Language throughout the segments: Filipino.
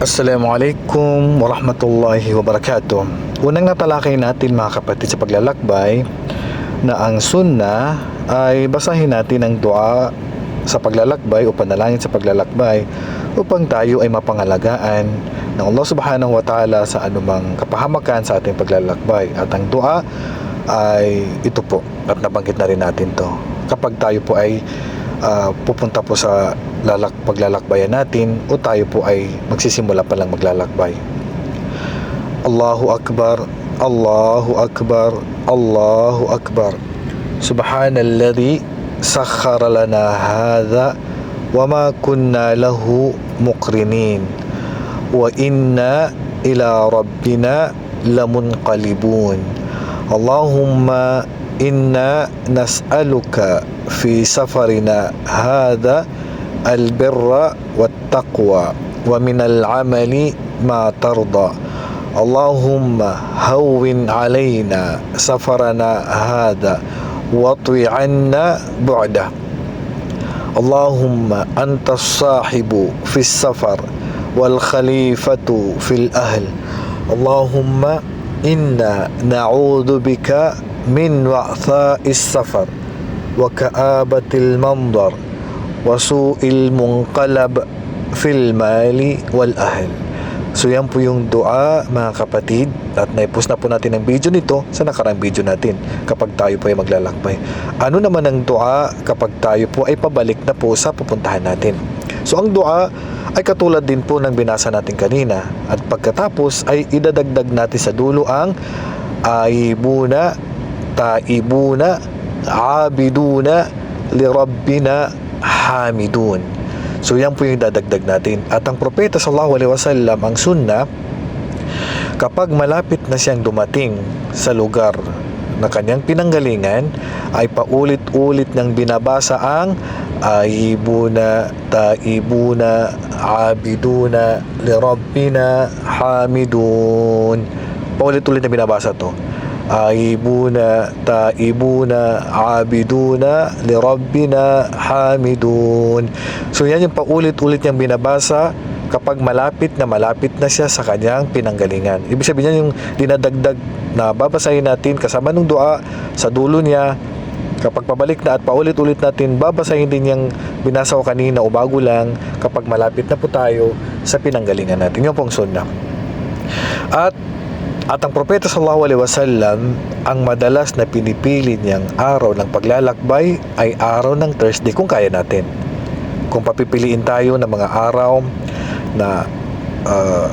Assalamualaikum warahmatullahi wabarakatuh. Unang natalakay natin mga kapatid sa paglalakbay na ang sunna ay basahin natin ang dua sa paglalakbay o panalangin sa paglalakbay upang tayo ay mapangalagaan ng Allah subhanahu wa ta'ala sa anumang kapahamakan sa ating paglalakbay. At ang dua ay ito po at nabanggit na rin natin to. Kapag tayo po ay ah, pupunta po sa lalak paglalakbayan natin o tayo po ay magsisimula pa lang maglalakbay. Allahu Akbar, Allahu Akbar, Allahu Akbar. Subhanalladhi sakhara lana hadha wa ma kunna lahu muqrinin wa inna ila rabbina lamunqalibun. Allahumma inna nas'aluka fi safarina hadha البر والتقوى ومن العمل ما ترضى. اللهم هون علينا سفرنا هذا واطوي عنا بعده. اللهم أنت الصاحب في السفر والخليفة في الأهل. اللهم إنا نعوذ بك من وعثاء السفر وكآبة المنظر وسوء المنقلب في المال والأهل So yan po yung dua mga kapatid at naipost na po natin ang video nito sa nakarang video natin kapag tayo po ay maglalakbay. Ano naman ang dua kapag tayo po ay pabalik na po sa pupuntahan natin? So ang dua ay katulad din po ng binasa natin kanina at pagkatapos ay idadagdag natin sa dulo ang aibuna, taibuna, abiduna, lirabbina, hamidun. So yan po yung dadagdag natin. At ang propeta sallallahu alaihi wasallam ang sunna kapag malapit na siyang dumating sa lugar na kanyang pinanggalingan ay paulit-ulit nang binabasa ang aibuna, taibuna, abiduna, lirabbina, hamidun. Paulit-ulit na binabasa to. Aibuna, taibuna, abiduna, lirabbina, hamidun. So yan yung paulit-ulit niyang binabasa kapag malapit na malapit na siya sa kanyang pinanggalingan. Ibig sabihin niya yung dinadagdag na babasahin natin kasama ng dua sa dulo niya kapag pabalik na at paulit-ulit natin babasahin din yung binasa ko kanina o bago lang kapag malapit na po tayo sa pinanggalingan natin. Yung pong sunna. At at ang propeta sallallahu alaihi wasallam ang madalas na pinipili niyang araw ng paglalakbay ay araw ng Thursday kung kaya natin. Kung papipiliin tayo ng mga araw na ah,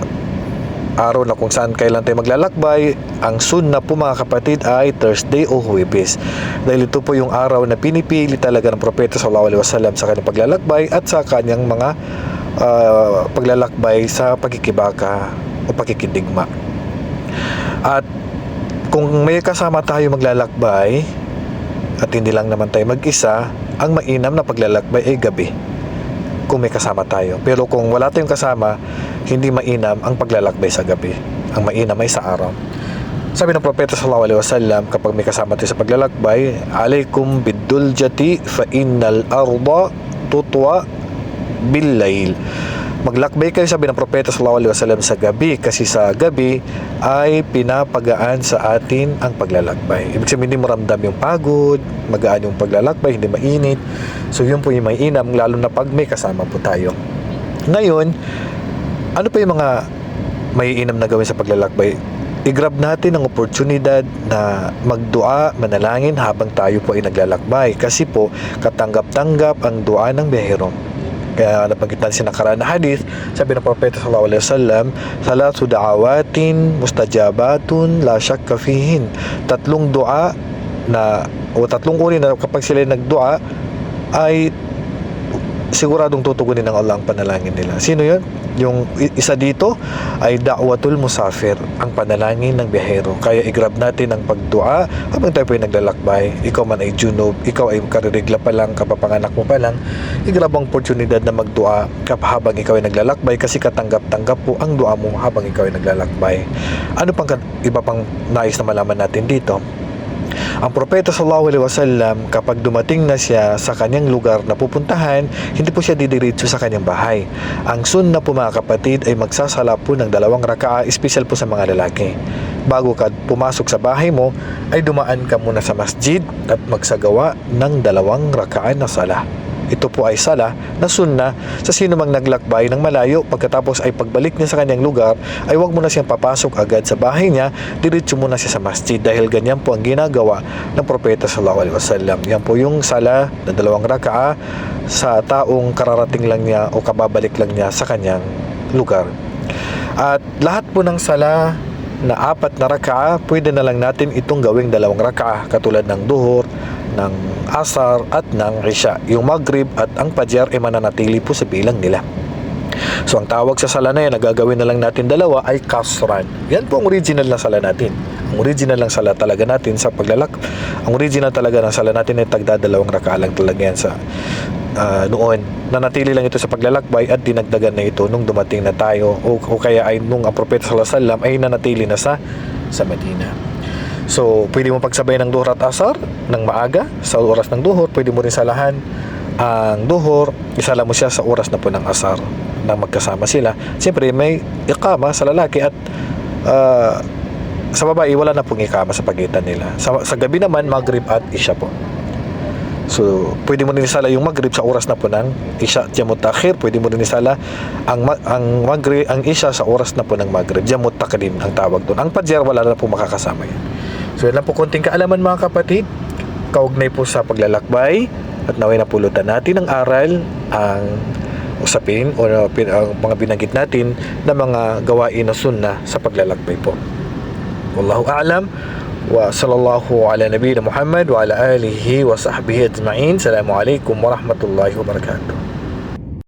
araw na kung saan kailan tayo maglalakbay, ang sunna po mga kapatid ay Thursday o Huwebes. Dahil ito po yung araw na pinipili talaga ng propeta sallallahu alaihi wasallam sa kanyang paglalakbay at sa kanyang mga ah, paglalakbay sa pagkikibaka o pagkikidigma. At kung may kasama tayo maglalakbay at hindi lang naman tayo mag-isa, ang mainam na paglalakbay ay gabi kung may kasama tayo. Pero kung wala tayong kasama, hindi mainam ang paglalakbay sa gabi. Ang mainam ay sa araw. Sabi ng propeta sallallahu alaihi wasallam kapag may kasama tayo sa paglalakbay, "Alaikum biduljati fa innal arda tutwa bil-lail." Maglakbay kayo sabi ng propeta sallallahu alaihi wasallam sa gabi kasi sa gabi ay pinapagaan sa atin ang paglalakbay. Ibig sabihin hindi mo ramdam yung pagod, magaan yung paglalakbay, hindi mainit. So yun po yung may inam lalo na pag may kasama po tayo. Ngayon, ano pa yung mga may inam na gawin sa paglalakbay? I-grab natin ang oportunidad na magdua, manalangin habang tayo po ay naglalakbay. Kasi po, katanggap-tanggap ang dua ng biyahero. Kaya nabanggit natin sa nakaraan na hadith, sabi ng Propeta sallallahu alaihi wasallam, salatu da'awatin mustajabatun la shakka fihin. Tatlong dua na o tatlong uri na kapag sila nagdua ay siguradong tutugunin ng Allah ang panalangin nila. Sino 'yun? Yung isa dito ay da'watul musafir, ang panalangin ng biyahero. Kaya i-grab natin ang pagdua habang tayo po ay naglalakbay. Ikaw man ay junub, ikaw ay karirigla pa lang, kapapanganak mo pa lang, i-grab ang oportunidad na magdua habang ikaw ay naglalakbay kasi katanggap-tanggap po ang dua mo habang ikaw ay naglalakbay. Ano pang iba pang nais na malaman natin dito? Ang propeta sallallahu alaihi wasallam kapag dumating na siya sa kanyang lugar na pupuntahan, hindi po siya didiretso sa kanyang bahay. Ang sunna po mga kapatid ay magsasala po ng dalawang rakaa, special po sa mga lalaki. Bago ka pumasok sa bahay mo, ay dumaan ka muna sa masjid at magsagawa ng dalawang rakaa na sala. Ito po ay sala na sunna sa sino mang naglakbay ng malayo pagkatapos ay pagbalik niya sa kanyang lugar ay huwag muna siyang papasok agad sa bahay niya, diretso muna siya sa masjid dahil ganyan po ang ginagawa ng propeta sallallahu alaihi wasallam. Yan po yung sala na dalawang rakaa sa taong kararating lang niya o kababalik lang niya sa kanyang lugar. At lahat po ng sala na apat na rakaa, pwede na lang natin itong gawing dalawang rakaa katulad ng duhur, ng asar at ng isya. Yung maghrib at ang pajar ay mananatili po sa bilang nila. So ang tawag sa sala na yan, na gagawin na lang natin dalawa ay kasran. Yan po ang original na sala natin. Ang original lang sala talaga natin sa paglalak. Ang original talaga ng sala natin ay tagda dalawang rakaa lang talaga yan sa ah, noon. Nanatili lang ito sa paglalakbay at dinagdagan na ito nung dumating na tayo o, o kaya ay nung ang propeta sallallahu alaihi wasallam ay nanatili na sa sa Medina. So, pwede mo pagsabay ng duhur at asar ng maaga sa oras ng duhur. Pwede mo rin salahan ang duhur. Isala mo siya sa oras na po ng asar na magkasama sila. Siyempre, may ikama sa lalaki at ah, sa babae, wala na pong ikama sa pagitan nila. Sa, sa gabi naman, maghrib at isya po. So, pwede mo rin isala yung maghrib sa oras na po ng isya at jamut takhir. Pwede mo rin isala ang, ang maghrib, ang isya sa oras na po ng maghrib. Jamut takdim ang tawag doon. Ang pajer, wala na po makakasama yan. So, yan lang po konting kaalaman mga kapatid. Kaugnay po sa paglalakbay at naway na pulutan natin ang aral ang usapin o ang mga binanggit natin na mga gawain na sunna sa paglalakbay po. Wallahu a'lam wa sallallahu ala nabiyina Muhammad wa ala alihi wa sahbihi ajma'in. Assalamu alaikum warahmatullahi wabarakatuh.